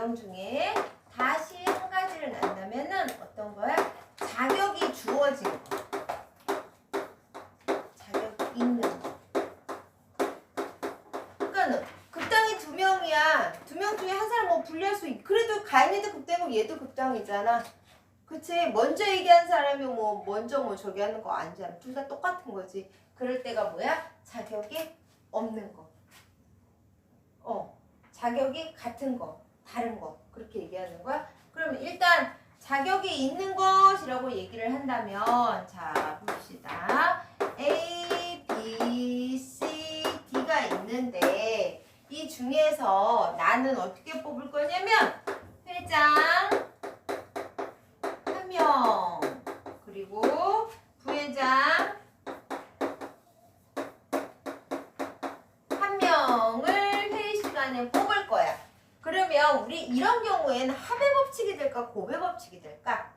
유형 중에 다시 한 가지를 난다면은 어떤 거야? 자격이 주어진 거. 자격이 있는 거. 그러니까는 급당이 두 명이야. 두 명 중에 한 사람 뭐 분리할 수 있. 그래도 가인이도 급당이고 얘도 급당이잖아. 그치? 먼저 얘기한 사람이 뭐 먼저 뭐 저기 하는 거 아니잖아. 둘 다 똑같은 거지. 그럴 때가 뭐야? 자격이 없는 거. 어. 자격이 같은 거, 다른 거. 그렇게 얘기하는 거야. 그러면 일단 자격이 있는 것이라고 얘기를 한다면 자, 봅시다. A, B, C, D가 있는데 이 중에서 나는 어떻게 뽑을 거냐면 회장 한 명 그리고 부회장 한 명을 회의 시간에 뽑을 거야. 그러면 우리 이런 경우에는 합의 법칙이 될까 고배 법칙이 될까?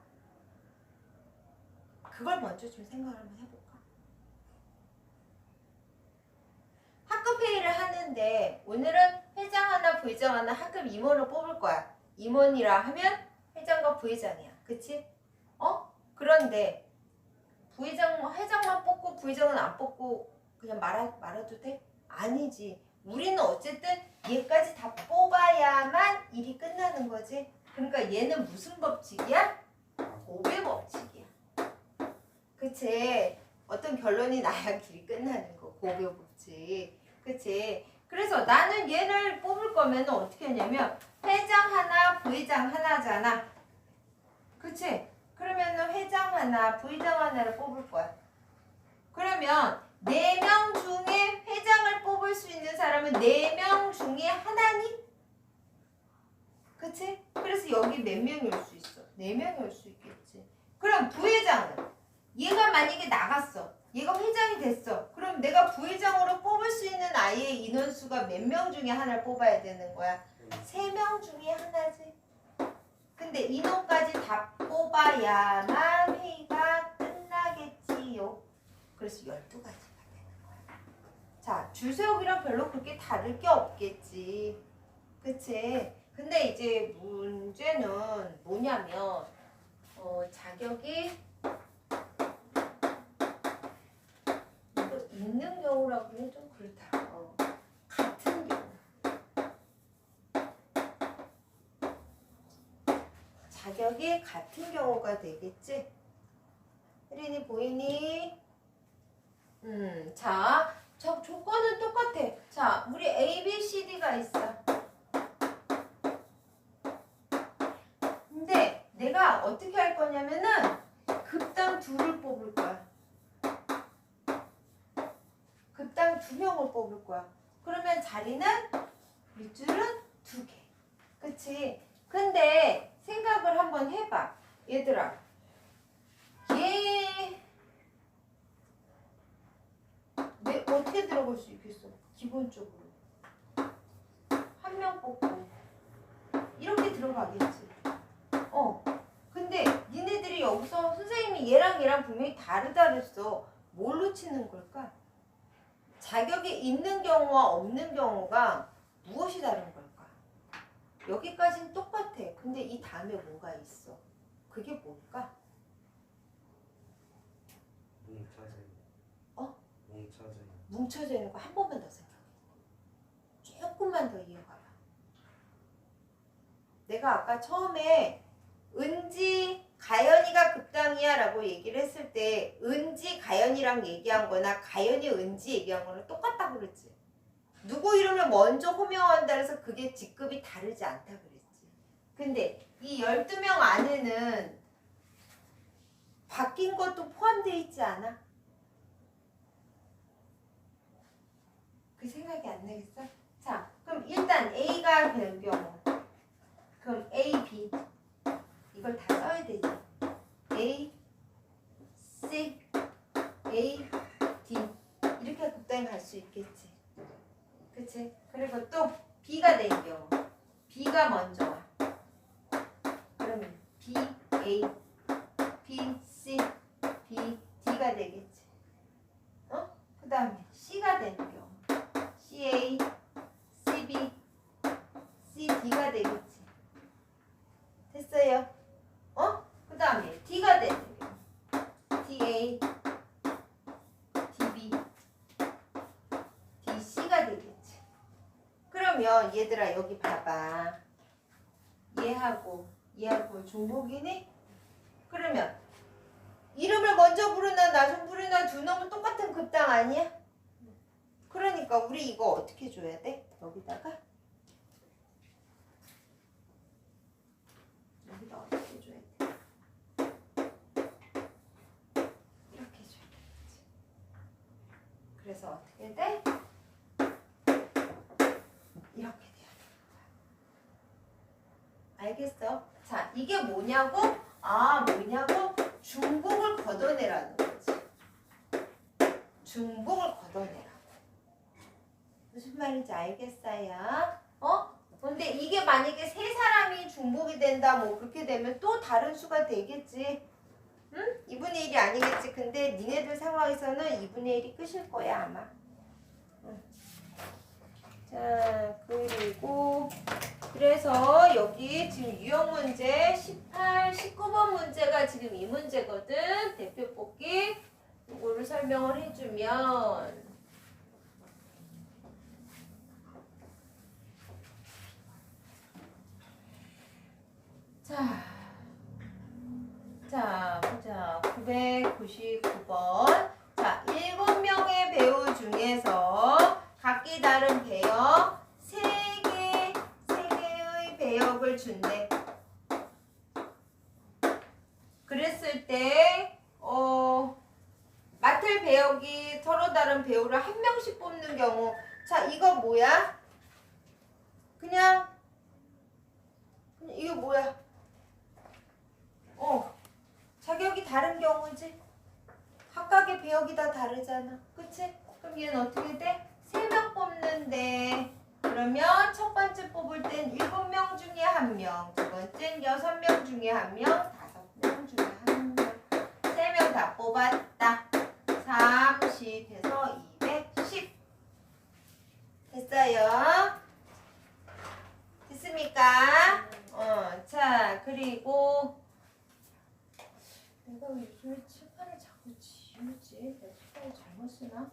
그걸 먼저 좀 생각을 한번 해볼까? 학급 회의를 하는데 오늘은 회장 하나 부회장 하나 학급 임원을 뽑을 거야. 임원이라 하면 회장과 부회장이야. 그치? 어? 그런데 부회장, 회장만 뽑고 부회장은 안 뽑고 그냥 말하, 말아도 돼? 아니지. 우리는 어쨌든 얘까지 다 뽑아야만 일이 끝나는 거지. 그러니까 얘는 무슨 법칙이야? 고배 법칙이야. 그치? 어떤 결론이 나야 길이 끝나는 거. 고배 법칙. 그치? 그래서 나는 얘를 뽑을 거면 어떻게 하냐면 회장 하나, 부회장 하나잖아. 그치? 그러면은 회장 하나, 부회장 하나를 뽑을 거야. 그러면 네 명 중에 회장을 뽑을 수 있는 사람은 네 명 중에 하나니? 그치? 그래서 여기 몇 명이 올 수 있어? 네 명이 올 수 있겠지. 그럼 부회장은 얘가 만약에 나갔어. 얘가 회장이 됐어. 그럼 내가 부회장으로 뽑을 수 있는 아이의 인원수가 몇 명 중에 하나를 뽑아야 되는 거야? 세 명 중에 하나지. 근데 인원까지 다 뽑아야만 회의가 끝나겠지요. 그래서 12가지가 되는 거야. 자, 줄 세우기랑 별로 그렇게 다를 게 없겠지. 그치? 근데 이제 문제는 뭐냐면, 어, 자격이 있는 경우라고 하면 좀 그렇다. 어, 같은 경우. 자격이 같은 경우가 되겠지? 혜린이 보이니? 음, 자, 저 조건은 똑같아. 자, 우리 A, B, C, D가 있어. 근데 내가 어떻게 할 거냐면은 급당 둘을 뽑을 거야. 급당 두 명을 뽑을 거야. 그러면 자리는 밑줄은 두 개. 그치? 근데 생각을 한번 해봐. 얘들아. 얘 내 들어갈 수 있겠어? 기본적으로 한 명 뽑고 이렇게 들어가겠지. 어. 근데 니네들이 여기서 선생님이 얘랑 얘랑 분명히 다르다 그랬어. 뭘로 치는 걸까? 자격이 있는 경우와 없는 경우가 무엇이 다른 걸까? 여기까지는 똑같아. 근데 이 다음에 뭔가 있어. 그게 뭘까? 어? 뭉쳐져 있는. 거 한 번만 더 생각해. 조금만 더 이어가봐. 내가 아까 처음에 은지 가연이가 급당이야 라고 얘기를 했을 때 은지 가연이랑 얘기한 거나 가연이 은지 얘기한 거는 똑같다고 그랬지. 누구 이름을 먼저 호명한다 해서 그게 직급이 다르지 않다 그랬지. 근데 이 12명 안에는 바뀐 것도 포함되어 있지 않아? 그 생각이 안 나겠어? 자, 그럼 일단 A가 될 경우, 그럼 A, B 이걸 다 써야 되지. A, C, A, D 이렇게 극단에 갈수 있겠지. 그치? 그리고 또 B가 될 경우, B가 먼저 와. 그러면 B, A, B, C, B, D가 되겠지. 어? 그 다음에 C가 되는 경우. CA, CB, CD가 되겠지. 그러면 얘들아 여기 봐봐. 얘하고 얘하고 중복이니? 그러면 이름을 먼저 부르나 나중 부르나 두 놈은 똑같은 급당 아니야? 그러니까 우리 이거 어떻게 줘야 돼? 여기다가 여기다 어떻게 줘야 돼? 이렇게 줘야 되지. 그래서 어떻게 돼? 이렇게 돼야 돼. 알겠어? 자, 이게 뭐냐고? 아, 뭐냐고? 중복을 걷어내라는 거지. 중복을 걷어내라고. 무슨 말인지 알겠어요? 어? 근데 이게 만약에 세 사람이 중복이 된다, 뭐 그렇게 되면 또 다른 수가 되겠지. 응? 2분의 1이 아니겠지. 근데 니네들 상황에서는 2분의 1이 끝일 거야, 아마. 응. 자, 그리고 그래서 여기 지금 유형 문제 18, 19번 문제가 지금 이 문제거든. 대표 뽑기. 이거를 설명을 해주면 자, 자, 보자. 999번. 자, 7명의 배우 중에서 각기 다른 배역, 3개, 3개의 배역을 준대. 그랬을 때, 어, 맡을 배역이 서로 다른 배우를 한 명씩 뽑는 경우. 자, 이거 뭐야? 그냥 이거 뭐야? 어, 자격이 다른 경우지. 각각의 배역이 다 다르잖아. 그치? 그럼 얘는 어떻게 돼? 뽑는데 그러면 첫 번째 뽑을 땐 일곱 명 중에 한 명, 두 번째는 여섯 명 중에 한 명, 다섯 명 중에 한 명. 세 명 다 뽑았다. 30 해서 210. 됐어요? 됐습니까? 어, 자, 그리고 내가 왜 요즘에 칠판을 자꾸 지우지? 내가 칠판을 잘못 쓰나?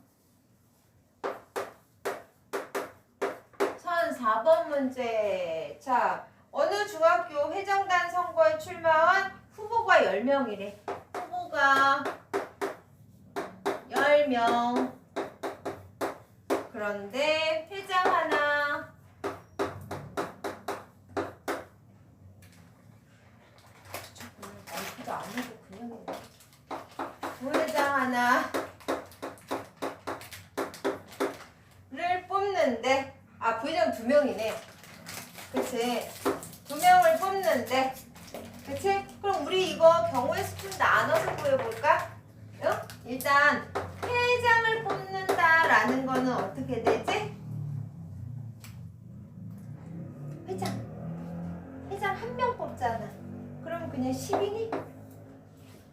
1004번 문제. 자, 어느 중학교 회장단 선거에 출마한 후보가 10명이래. 후보가 10명. 그런데 회장 하나. 부회장 하나. 를 뽑는데 아 부회장 두 명이네 그치 두 명을 뽑는데 우리 이거 경우의 수좀 나눠서 구해볼까 응? 일단 회장을 뽑는다라는 거는 어떻게 되지 회장 회장 한 명 뽑잖아 그럼 그냥 10이니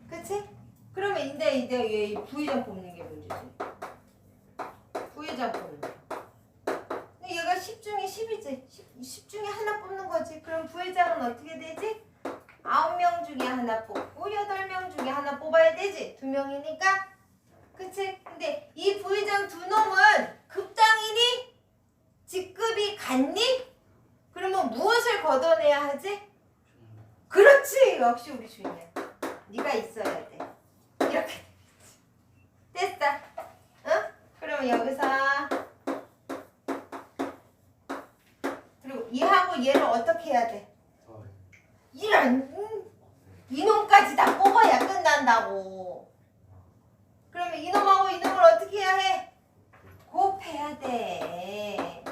그치 그러면 이제 이제 얘 부회장 뽑는 게 문제지 부회장 뽑는 거. 근데 얘가 10 중에 10이지. 10, 10 중에 하나 뽑는 거지. 그럼 부회장은 어떻게 되지? 9명 중에 하나 뽑고 8명 중에 하나 뽑 아야 되지. 두 명이니까. 그치? 근데 이 부회장 두 놈은 급당이니? 직급이 같니? 그러면 무엇을 걷어내야 하지? 그렇지! 역시 우리 주인이야. 네가 있어야 돼. 이렇게. 됐어. 응? 그럼 여기서 그리고 얘하고 얘를 어떻게 해야 돼? 더 이런 음, 이놈까지 다 뽑아야 끝난다고. 그러면 이놈하고 이놈을 어떻게 해야 해? 곱해야 돼.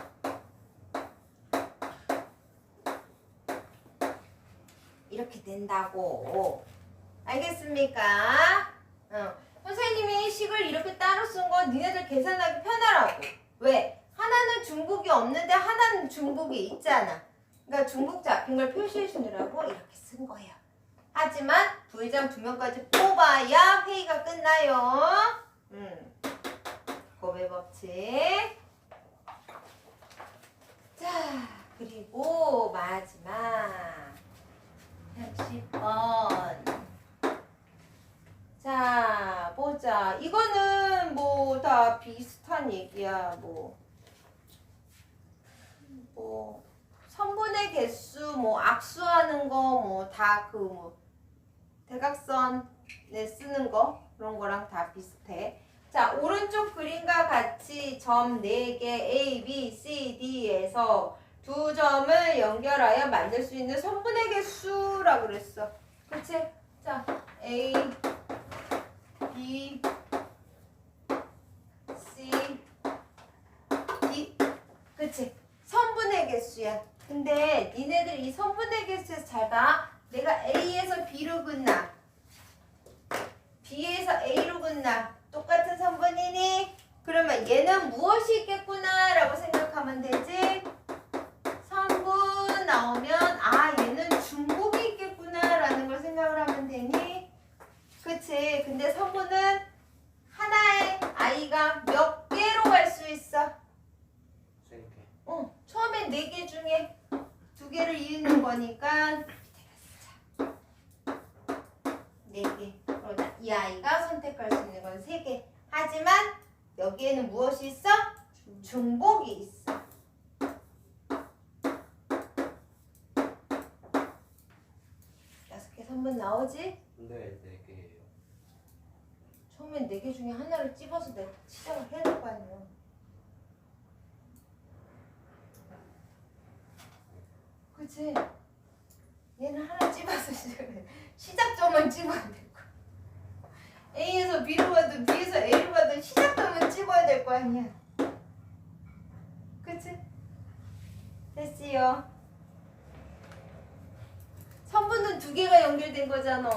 이렇게 된다고. 알겠습니까? 어. 선생님이 식을 이렇게 따로 쓴 건 니네들 계산하기 편하라고. 왜? 하나는 중복이 없는데 하나는 중복이 있잖아. 그러니까 중복 잡힌 걸 표시해 주느라고 이렇게 쓴 거예요. 하지만 부회장 두 명까지 뽑아야 회의가 끝나요. 음. 고배 법칙. 자, 그리고 마지막 110번. 자, 보자. 이거는 뭐 다 비슷한 얘기야. 뭐. 뭐뭐 선분의 개수 뭐 악수하는 거 뭐 다 그 뭐 대각선에 쓰는 거 그런 거랑 다 비슷해. 자 오른쪽 그림과 같이 점 4개 A, B, C, D에서 두 점을 연결하여 만들 수 있는 선분의 개수라고 그랬어. 그치? 자 A, B, C, D 그치? 선분의 개수야. 근데 니네들 이 선분의 개수에서 잘 봐. 내가 A에서 B로 끝나. B에서 A로 끝나. 똑같은 선분이니? 그러면 얘는 무엇이 있겠구나 라고 생각하면 되지? 선분 나오면 아 얘는 중복이 있겠구나 라는 걸 생각을 하면 되니? 그치? 근데 선분은 하나의 아이가 몇 개로 갈 수 있어? 세 개. 어, 처음에 네 개 중에 두 개를 이으는 거니까 네 개. 그러다 이 아이가 선택할 수 있는 건세 개. 하지만 여기에는 무엇이 있어? 중복이 있어. 여섯 개 선분 나오지? 근데 네 개예요. 처음엔 네 개 중에 하나를 찝어서 내 시작을 해야 될 거 아니야. 그치? 얘는 하나 찝어서 시작해. 시작점만 찝어야 될 거야. A에서 B로 가든 B에서 A로 가든 시작점은 찝어야 될 거 아니야. 그치? 됐지요. 선분은 두 개가 연결된 거잖아.